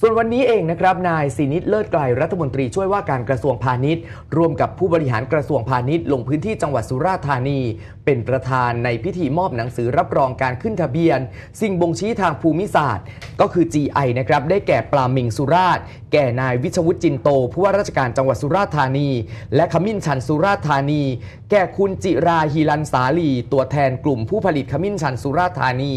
ส่วนวันนี้เองนะครับนายสินิตเลิศไกลรัฐมนตรีช่วยว่าการกระทรวงพาณิชย์ ร่วมกับผู้บริหารกระทรวงพาณิชย์ ลงพื้นที่จังหวัดสุราษฎร์ธานี เป็นประธานในพิธีมอบหนังสือรับรองการขึ้นทะเบียน สิ่งบ่งชี้ทางภูมิศาสตร์ ก็คือ GI นะครับได้แก่ปลาหมิงสุราษฎร์แก่นายวิชวุฒิจินโต ผู้ว่าราชการจังหวัดสุราษฎร์ธานี และขมิ้นชันสุราษฎร์ธานี แก่คุณจิราฮีรันสาลี ตัวแทนกลุ่มผู้ผลิตขมิ้นชันสุราษฎร์ธานี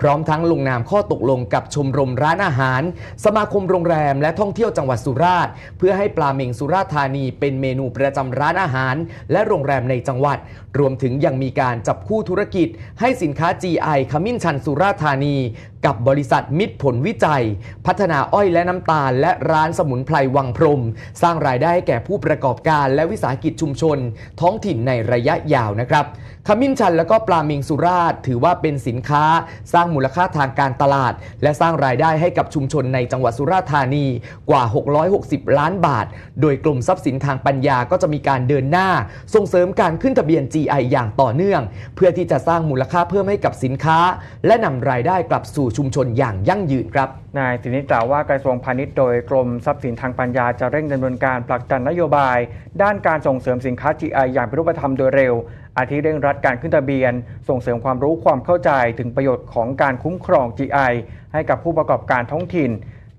พร้อมทั้งลงนามข้อตกลงกับชมรมร้านอาหารสมาคมโรงแรมและท่องเที่ยวจังหวัดสุราษฎร์เพื่อให้ปลาเมงสุราษฎร์ธานีเป็นเมนูประจำร้านอาหาร และโรงแรมในจังหวัด รวมถึงยังมีการจับคู่ธุรกิจ ให้สินค้า GI ขมิ้นชันสุราษฎร์ธานี กับบริษัทมิตรผลวิจัย พัฒนาอ้อยและน้ำตาล และร้านสมุนไพรวังพรม สร้างรายได้ให้แก่ผู้ประกอบการและวิสาหกิจชุมชน ท้องถิ่นในระยะยาวนะครับขมิ้นชันและก็ปลาเมงสุราษฎร์ถือว่าเป็นสินค้า สร้างมูลค่าทางการตลาด และสร้างรายได้ให้กับชุมชนในจังหวัดสุราษฎร์ธานีกว่า 660 ล้านบาท โดยกลุ่มทรัพย์สินทางปัญญาก็จะมีการเดินหน้า ส่งเสริมการขึ้นทะเบียน GI อย่างต่อเนื่อง เพื่อที่จะสร้างมูลค่าเพิ่มให้กับสินค้า และนำรายได้กลับสู่ชุมชนอย่างยั่งยืนครับนายสินิตกล่าวว่ากระทรวงพาณิชย์โดยกรมทรัพย์สินทางปัญญาจะเร่งดำเนินการผลักดันนโยบาย ด้านการส่งเสริมสินค้า GI อย่างเป็นรูปธรรมโดยเร็ว อาทิเร่งรัดการขึ้นทะเบียน ส่งเสริมความรู้ความเข้าใจถึงประโยชน์ของการคุ้มครอง GI ให้กับผู้ประกอบการท้องถิ่น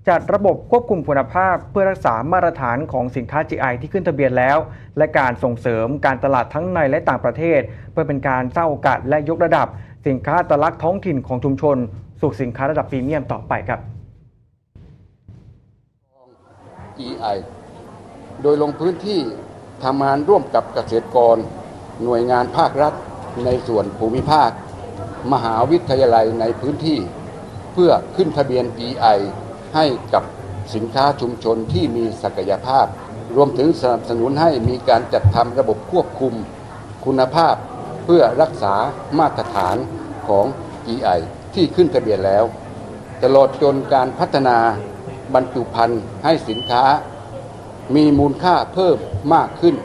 จัดระบบควบคุมคุณภาพเพื่อรักษามาตรฐานของสินค้า GI ที่ขึ้นทะเบียนแล้ว และการส่งเสริมการตลาดทั้งในและต่างประเทศ เพื่อเป็นการสร้างโอกาสและยกระดับ สินค้าตลักท้องถิ่นของชุมชน สู่สินค้าระดับพรีเมียมต่อไปครับ EI โดยลงพื้นที่ทำงานร่วมกับเกษตรกร หน่วยงานภาครัฐในส่วนภูมิภาค มหาวิทยาลัยในพื้นที่ เพื่อขึ้นทะเบียน EI ให้กับสินค้าชุมชนที่มีศักยภาพ รวมถึงสนับสนุนให้มีการจัดทำระบบควบคุมคุณภาพ เพื่อรักษามาตรฐานของ EI ที่ขึ้นทะเบียนแล้ว ตลอดจนการพัฒนาบรรจุภัณฑ์ให้สินค้า มีมูลค่าเพิ่มมากขึ้น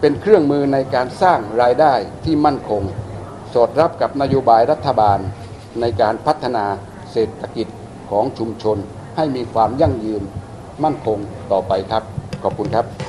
เป็นเครื่องมือในการสร้างรายได้ที่มั่นคง สอดรับกับนโยบายรัฐบาลในการพัฒนาเศรษฐกิจ ของชุมชนให้มีความยั่งยืนมั่นคงต่อไปครับ ขอบคุณครับ